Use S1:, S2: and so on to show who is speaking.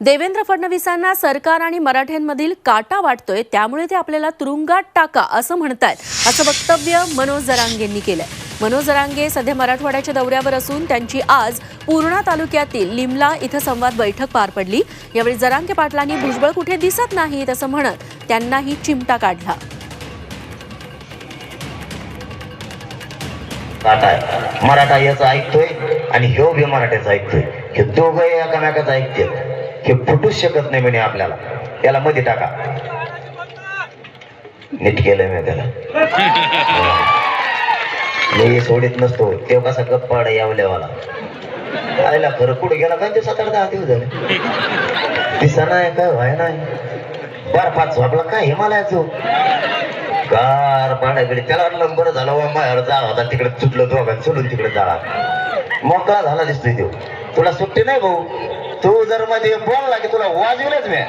S1: देवेंद्र फडणवीसांना सरकार आणि मराठ्यांमधील काटा वाटतोय त्यामुळे ते आपल्याला तुरुंगात टाका असं म्हणतायत असं वक्तव्य मनोज जरांगेंनी केलंय. मनोज जरांगे सध्या मराठवाड्याच्या दौऱ्यावर असून त्यांची आज पूर्णा तालुक्यातील लिमला इथं संवाद बैठक पार पडली. यावेळी जरांगे पाटलांनी भुजबळ कुठे दिसत नाहीत? असं म्हणत त्यांनाही चिमटा काढला.
S2: मराठा याचा ऐकतोय आणि ह्यो बी मराठ्याचा ऐकतोय. हे दोघं एकामेकाचं ऐकते हे फुटूच शकत नाही म्हणे आपल्याला. त्याला मध्ये टाका. नीट केलंय मी त्याला. मी सोडित नसतो. तेव्हा कसा गप्पा यावल्यावाला आयला खरं कुठे गेला काय ते सात आठ दहा दिवस झाले. दिसा नाही काय व्हाय नाही. बर्फात झोपला काय हिमालयाचो? गार पाण्याकडे. त्याला वाटलं बरं झालं वा माझ्यावर जाळा होता तिकडे चुटलं दोघांना सोडून तिकडे जाळा मोकळा झाला दिसतोय तो. तुला सुट्टी नाही भाऊ. तू जर मध्ये बोलला की तुला वाजविलच मी.